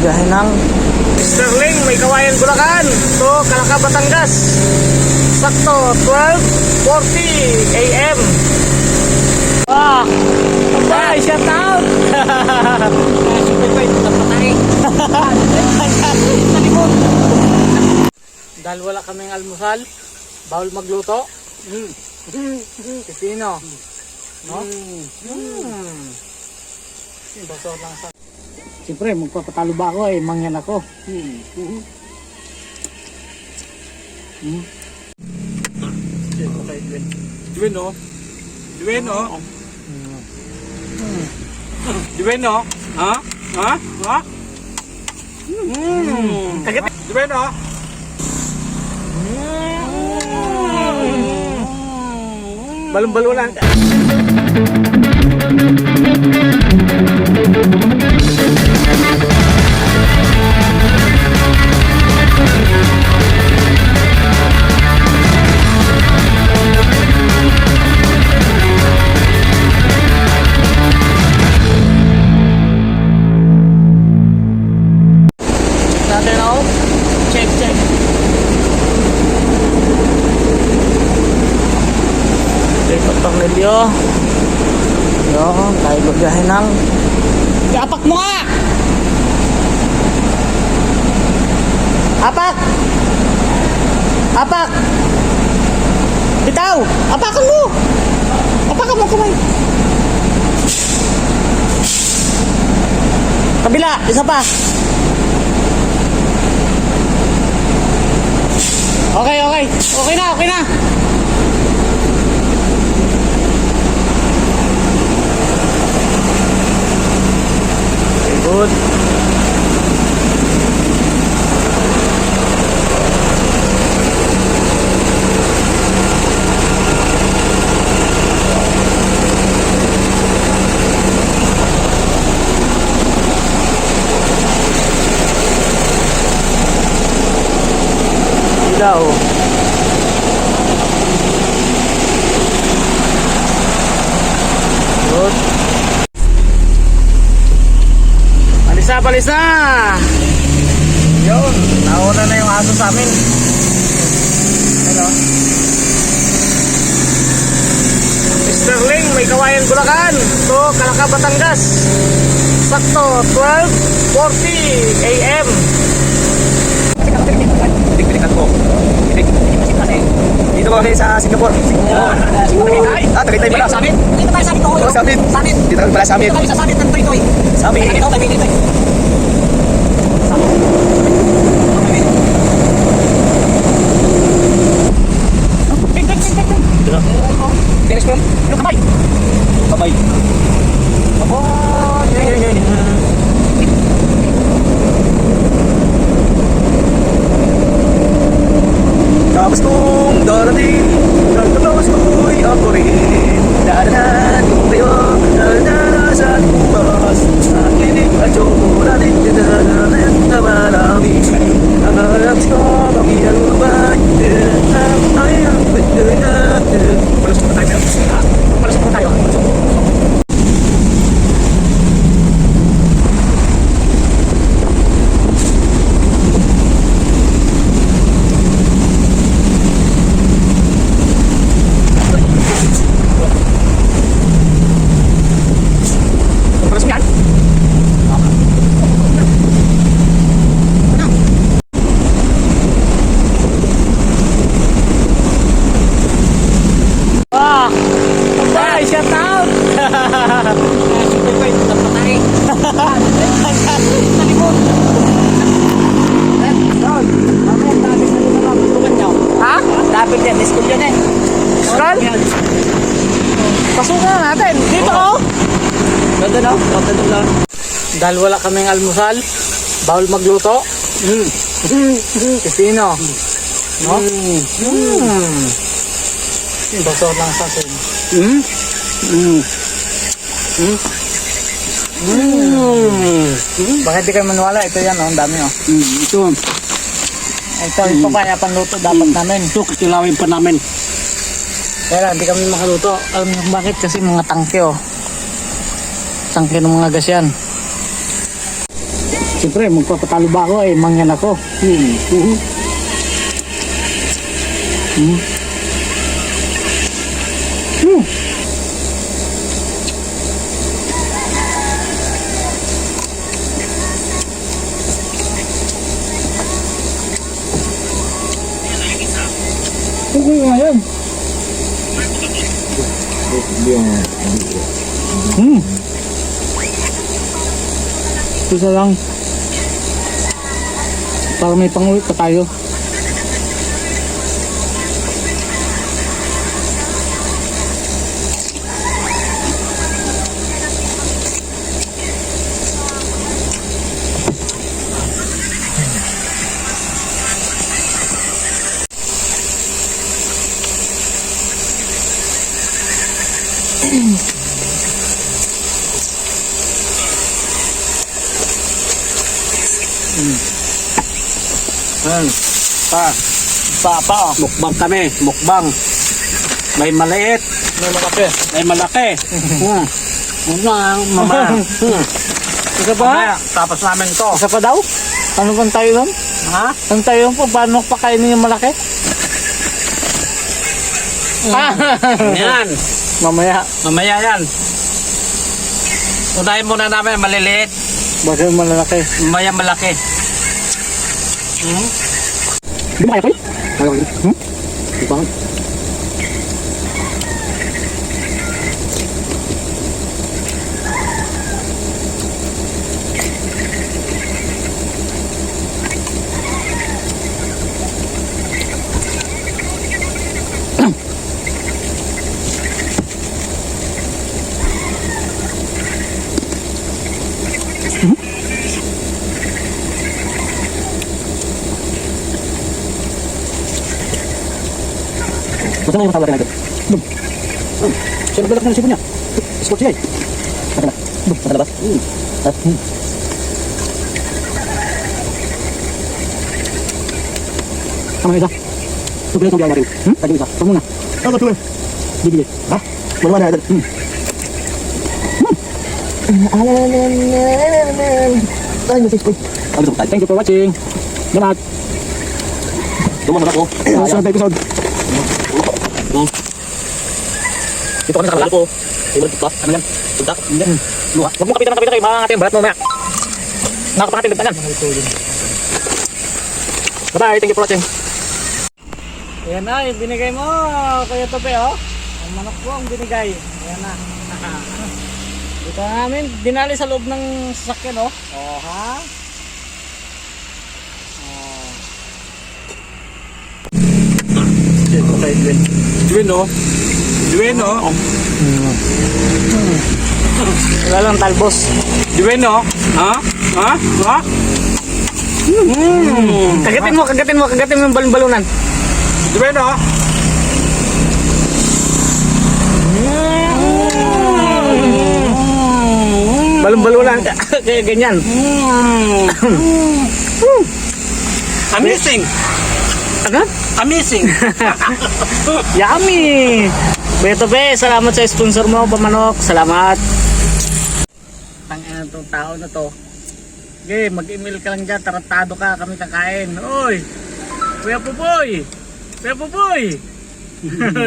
biyahe ng Sterling, may kawayan Bulacan to Kalaka, Batangas. Sakto, 12.40 a.m. Ah, bye, shout out! Dahil wala kaming almusal, bawal magluto. Mm. Pipino. No? Mm. Baso lang sa... Siyempre, magpapatalo ba ako eh, mangyan ako. Hmm. Diwen no? Diwen no? Diwen no? Ha? Ha? Ha? Mm. Diwen no? Balon-balonan. Natin Magbiyahe ng... Apak mo nga! Apak! Apak! Bitaw! Apakan mo! Apakan mo kamay! Kabila! Isa pa! Okay, okay. Okay na, okay na. Good. Palis na! Yun, nauna na yung aso sa amin. Hello. Sterling, may kawayan Bulacan. To Kalaka, Batangas. Sakto, 12.40 a.m. Tinik-tinikan ko. Tinik. Dito kami sa Singapore. Singapore. Ah, Tagaytay pala. Sa amin? Dito tayo sa amin to. Oh, sa amin. Sa amin. Dito kami pala sa amin. Dito kami sa amin ng Toy-Toy. Sa amin. Ito, kami dito eh. Sa amin. Kami. Big, big, big, big, big. Tinis ko yung kamay. Kamay. Oh, yun, yun, yun. Tapos kong darating, nagtapos ko'y ako rin. Dadanan ko kayo, dadanan sa bukas. Sa kinig at chocolate, dadanan na marami. Ang alam ko, pakiyan mo ba? Ay, ang pagdadanan. Palusok pa tayo. Palusok po tayo. Palusok yan. Ah! Bye, shout out! Toy-Toy, dapat tayo. Sa likod. Doon. Mamaya, dami sa likod ng tulungan niyo. Ha? Dapat yan, school yan eh. Skull? Pasukan na natin. Dito oh! Ganda no? Ganda doon lang. Dahil wala kaming almusal, bawal magluto. Mm. Pipino. No? Mm. Baso lang sa atin. Hmm? Hmm. Mm. Bakit di kayo maniwala? Ito yan, oh, ang dami oh. Hmm. Ito, Ito, ito kaya panluto dapat namin. ito kakilawin pa namin. Kaya hindi kami makaluto. Alam niyo bakit? Kasi mga tangke oh. Tangke ng mga gas yan. Siyempre, magpapatalo ba ako eh, mangyan ako. Hmm. Hmm. Hmm. Okay nga yan. Hmm. Isa lang. Para may pangulit pa tayo. Ayan. Pa. Pa pa. oh. Mukbang kami. Mukbang. May maliit. May malaki. May malaki. Hmm. Ano mama. Hmm. Isa pa? Mamaya, tapos namin to. Isa pa daw? Ano bang tayo lang? Ha? Ang tayo po, paano pakainin yung malaki? Ah, Yan. Mamaya. Mamaya yan. Unahin muna namin maliliit. Bakit malalaki? Mamaya malaki. Hmm? Di ba kaya kayo? Kaya kayo? Hmm? Di ba? Basta na yung tawag natin. Bum. Bum. Siya nagbalak na ng sipon niya. Sport siya eh. Saka na. Bum. Saka na ba? Hmm. At, hmm. Tama isa. Tuloy itong biyahe natin. Hmm? Tagin isa. Huwag muna. Ano tuloy? Bibili. Ha? Wala na natin. Hmm. Ay, message ko. Thank you for watching. Salamat. Tumakas ako. Sa sunod na episode. Dito kami sa kabalo ko. Favorite ba? Ano yan? Tuntak? Luha. Huwag mo kapitan ng kapitan kayo. Mga ating barat mamaya. Nakapakating ligtan yan. Bye-bye. Thank you for watching. Ayan na, yung binigay mo, Kuya Tope, oh. Ang manok ko ang binigay. Ayan na. Dito na namin, dinali sa loob ng sasakyan, oh. Oh, ha? Okay, Gwen. Gwen, no? Gwen? Wala lang talbos. Gwen, no? Ha? Ha? Ha? Mm. Kagatin mo, kagatin mo, kagatin mo yung balon-balunan. Gwen, no? Balon-balunan, kaya ganyan. Amazing! Agad? Amazing! Yummy! Beto be, salamat sa sponsor mo, Pamanok. Salamat. Tangina tong tao na to. Okay, mag-email ka lang dyan. Taratado ka, kami kakain. Uy! Kuya Pupoy! Kuya Pupoy!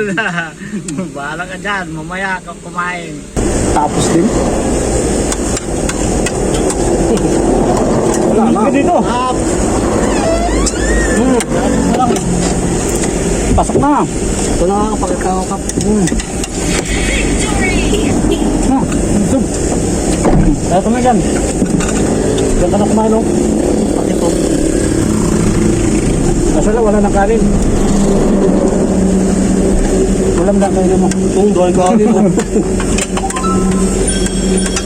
Bahala ka dyan. Mamaya ka kumain. Tapos din. Wala na. dito. Hmm. Pasok na. Ito na ang pagkakakap. Hmm. Ah, sub. Ito na dyan. Diyan ka na kumain, no? Bakit to? Masala, wala nang kanin. Walang na kayo mo. Kung dahil ka rin, no?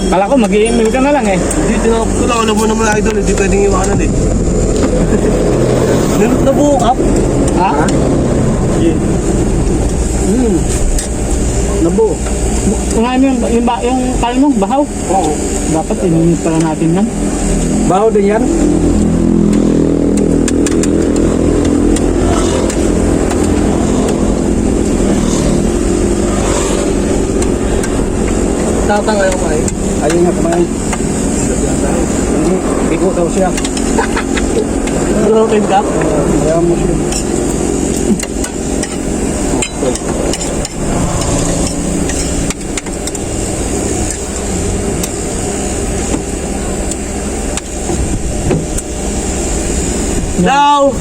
Kala ko, mag-i-email ka na lang eh. Hindi, tinawag ko lang. Alam mo naman, idol. Hindi pwedeng iwanan, eh. Nilot na buhok, up. Ha? Yeah. Hmm. Labo. Kumain mo yung, yung, yung mo, bahaw. Oo. Dapat ininit pala natin yan. Baho din yan? Tatang ayaw ka, eh. Ayun nga kumain. Bigo daw siya. Protein ka? Kaya mo siya. Hello!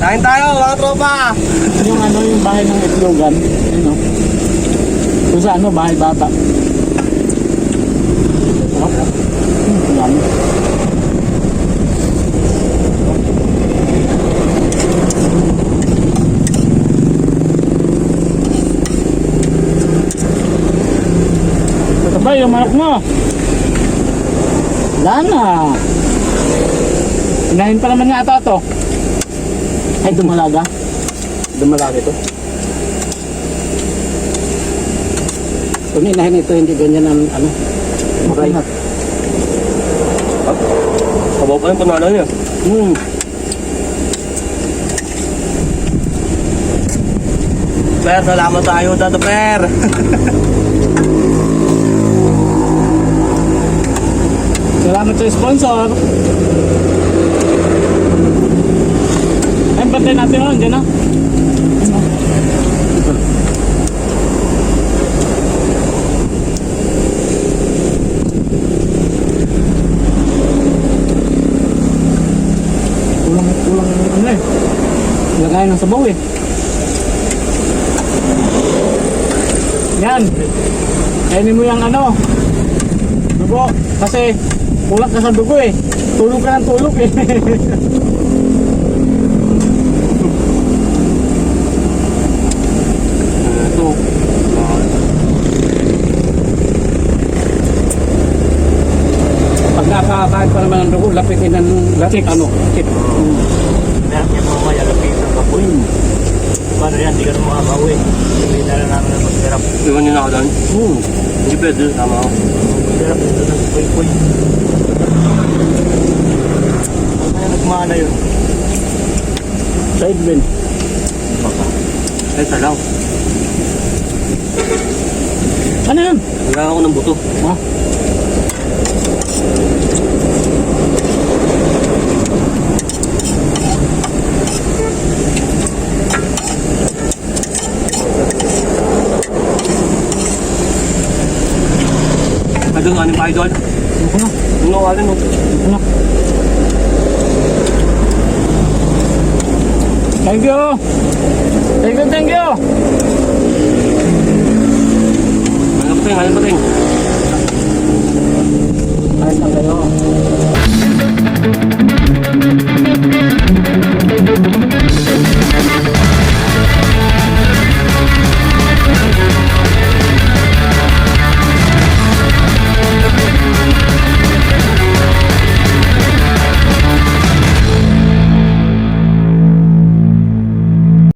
Kain tayo mga tropa! Yung ano, yung bahay ng itlogan. Yun o. Kung sa ano, bahay bata. Sarap. Hmm, yummy. Yung manok mo? Wala na. Inahin pa naman nga ata to. Ay, dumalaga. Dumalaki to. Kung inahin ito, hindi ganyan ang ano. Maray. Kabaw pa yung panalo niya. Hmm. Per, salamat tayo dito, Per. Salamat sa sponsor. Ay, pantay natin yun, dyan na. Kulang, kulang, ano eh. Lagay ng sabaw eh. Yan. Kainin mo yung ano. Dugo. Kasi kulang ka sa dugo eh. Tulog ka ng tulog eh. Nakakain pa naman ng dugo, lapitin ng lapit, ano, tip. Meron niya mga kaya lapit ng kapoy. Paano yan? Di ka na makakauwi. Hindi na lang namin ang maghirap. Iwan niyo na ako doon. Hmm. Hindi pwede, tama ako. Maghirap dito ng puy-puy. Ano nagmana yun? Side wind. Ay, salaw. ano yun? Wala ako ng buto. Ha? Nga ni Idol? Ano na? Ano? Ano? Thank you! Thank you, thank you! Ano pa ting, ano pa ting? Ayos lang kayo.